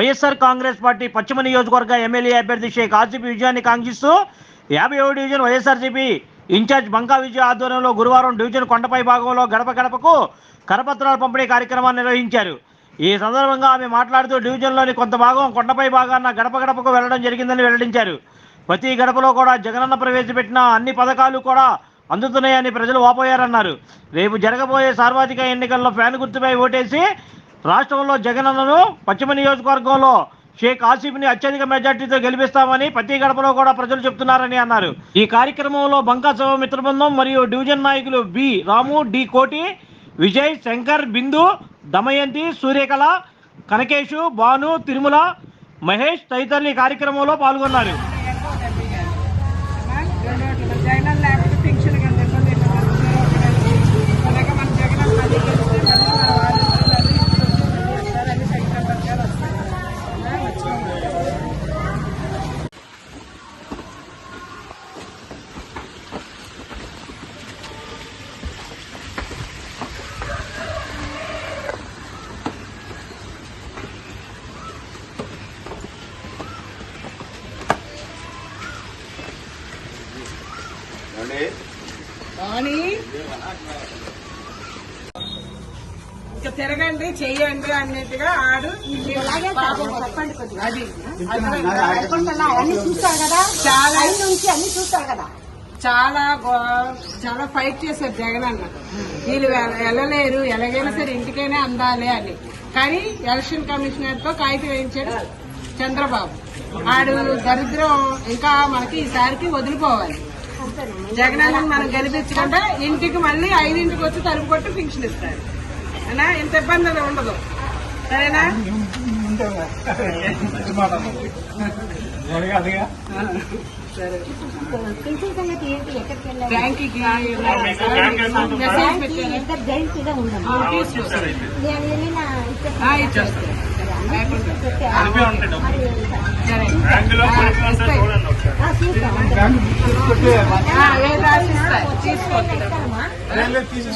YSR Congress party పశ్చిమ నియోజకవర్గ MLA అభ్యర్థి షేక్ ఆసిఫ్ విజయాన్ని కాంక్షిస్తూ యాభై ఏడు division YSRCP incharge Banka Vijaya ఆధ్వర్యంలో గురువారం డివిజన్ కొండపై భాగంలో గడప గడపకు కరపత్రాల పంపిణీ కార్యక్రమాన్ని నిర్వహించారు. ఈ సందర్భంగా ఆమె మాట్లాడుతూ డివిజన్లోని కొంత భాగం కొండపై భాగాన గడప గడపకు వెళ్ళడం జరిగిందని వెల్లడించారు. ప్రతి గడపలో కూడా జగనన్న ప్రవేశపెట్టిన అన్ని పథకాలు కూడా అందుతున్నాయని ప్రజలు వాపోయారన్నారు. రేపు జరగబోయే సార్వత్రిక ఎన్నికల్లో ఫ్యాన్ గుర్తుపై ఓటేసి రాష్ట్రంలో జగనన్నను పశ్చిమ నియోజకవర్గంలో షేక్ ఆసిఫ్ని అత్యధిక మెజార్టీతో గెలిపిస్తామని ప్రతి గడపలో కూడా ప్రజలు చెప్తున్నారని అన్నారు. ఈ కార్యక్రమంలో బంకా సభ మిత్రబృందం మరియు డివిజన్ నాయకులు బి రాము డి కోటి విజయ్ శంకర్ బిందు దమయంతి సూర్యకళ కనకేషు భాను తిరుమల మహేష్ తదితరులు ఈ కార్యక్రమంలో పాల్గొన్నారు జగన్ లేకపోతే పెన్షన్ కింద ఇబ్బంది అలాగే మన జగన్ మళ్ళీ గెలిస్తే మళ్ళీ మన వాళ్ళు అది వస్తారు అది సంక్షేమ పథకాలు వస్తాయి వచ్చి కానీ ఇంకా తిరగండి చెయ్యండి అన్నట్టుగా ఆడు. అది. అన్ని చూస్తారు కదా? చాలా నుంచి అన్ని చూస్తారు కదా? చాలా చాలా ఫైట్ చేశారు జగన్ అన్న. వీళ్ళు వెళ్ళలేరు ఎలాగైనా సరే ఇంటికైనా అందాలి అని. కానీ ఎలక్షన్ కమిషనర్తో కాగితం వేయించాడు చంద్రబాబు. ఆడు దరిద్రం ఇంకా మనకి ఈసారికి వదిలిపోవాలి. జగన్ అన్నని మనం గెలిపించకుండా ఇంటికి మళ్ళీ ఐదింటికి వచ్చి తలుపు కొట్టి పింఛన్ ఇస్తారు. అయినా ఇంత ఇబ్బంది ఉండదు. సరేనా? బ్యాంకుకి ఇచ్చేస్తాను.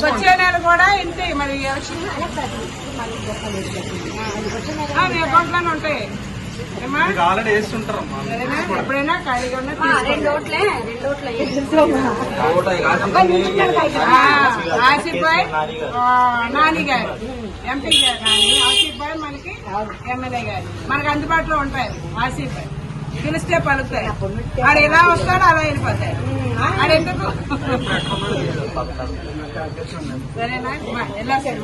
వచ్చే నెల కూడా ఇంతే మరి ఎలక్షన్ ఆ, అకౌంట్లోనే ఉంటాయి ఎప్పుడైనా ఖాళీగా ఉన్నా ఆసిఫ్ నాని గారు ఎంపీ గారు కానీ ఆసిఫ్ మనకి ఎమ్మెల్యే గారు. మనకి అందుబాటులో ఉంటారు ఆసిఫ్. పిలిస్తే పలుకుతాయి. ఆడు ఎలా వస్తాడో అలా వెళ్ళిపోతాయి. ఆడు ఎందుకు? సరేనా? మా, ఎలా సరే?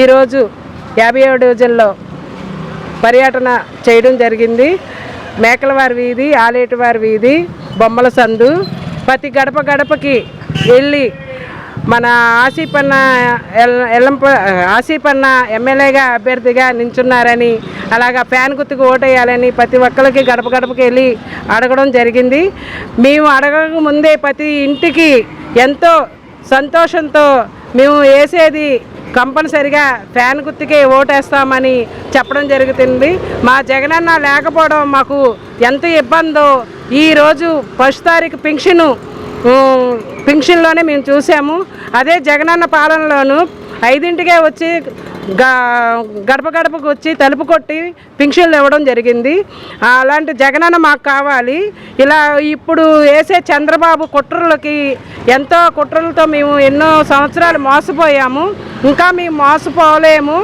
ఈరోజు యాభై ఏడు డివిజన్లో పర్యటన చేయడం జరిగింది. మేకలవారి వీధి ఆలేటివారి వీధి బొమ్మల సందు. ప్రతి గడప గడపకి వెళ్ళి మన ఆసిపన్న ఎల్- ఎల్లంప ఆసిపన్న ఎమ్మెల్యేగా అభ్యర్థిగా నించున్నారని అలాగా ఫ్యాన్ గుర్తుకు ఓటేయాలని ప్రతి ఒక్కరికి గడప గడపకి వెళ్ళి అడగడం జరిగింది. మేము అడగక ముందే ప్రతి ఇంటికి ఎంతో సంతోషంతో మేము వేసేది కంపల్సరిగా ఫ్యాన్ గుర్తుకే ఓటేస్తామని చెప్పడం జరుగుతుంది. మా జగనన్న లేకపోవడం మాకు ఎంత ఇబ్బందో ఈరోజు ఫస్ట్ తారీఖు పెన్షను ఉమ్, పెన్షన్లోనే మేము చూసాము. అదే జగనన్న పాలనలోను ఐదింటికే వచ్చి గడప గడపకు వచ్చి తలుపు కొట్టి పింక్షన్లు ఇవ్వడం జరిగింది. అలాంటి జగనన్న మాకు కావాలి. ఇలా ఇప్పుడు వేసే చంద్రబాబు కుట్రలకి ఎంతో కుట్రలతో మేము ఎన్నో సంవత్సరాలు మోసపోయాము. ఇంకా మేము మోసపోలేము.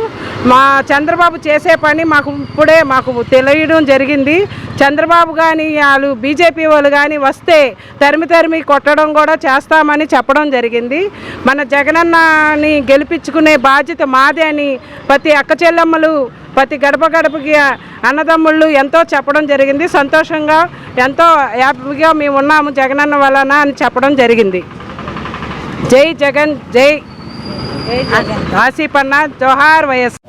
మా చంద్రబాబు చేసే పని మాకు ఇప్పుడే మాకు తెలియడం జరిగింది. చంద్రబాబు కానీ వాళ్ళు బీజేపీ వాళ్ళు కానీ వస్తే తరిమి తరిమి కొట్టడం కూడా చేస్తామని చెప్పడం జరిగింది. మన జగనన్నని గెలిపించుకునే బాధ్యత మాదే అని ప్రతి అక్క చెల్లెమ్మలు ప్రతి గడప గడపకి అన్నదమ్ముళ్ళు ఎంతో చెప్పడం జరిగింది. సంతోషంగా ఎంతో హ్యాపీగా మేము ఉన్నాము జగనన్న వలన అని చెప్పడం జరిగింది. జై జగన్ జై ఆసిఫ్ అన్న జోహార్ వైఎస్.